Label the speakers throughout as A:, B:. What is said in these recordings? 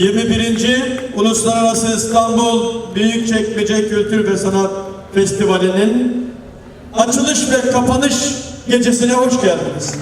A: 21. Uluslararası İstanbul Büyükçekmece Kültür ve Sanat Festivali'nin açılış ve kapanış gecesine hoş geldiniz.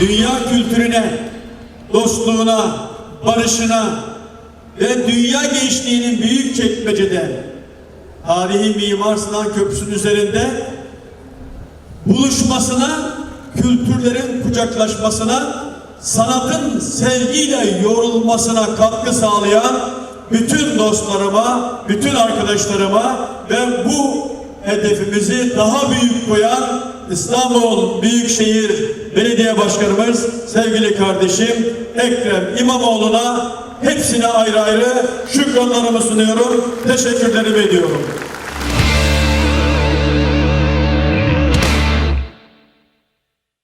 A: Dünya kültürüne, dostluğuna, barışına ve dünya gençliğinin büyük çekmecede tarihi Mimar Sinan Köprüsü'nün üzerinde buluşmasına, kültürlerin kucaklaşmasına, sanatın sevgiyle yorulmasına katkı sağlayan bütün dostlarıma, bütün arkadaşlarıma ve bu hedefimizi daha büyük koyan İstanbul Büyükşehir Belediye Başkanımız sevgili kardeşim Ekrem İmamoğlu'na hepsine ayrı ayrı şükranlarımı sunuyorum. Teşekkürlerimi ediyorum.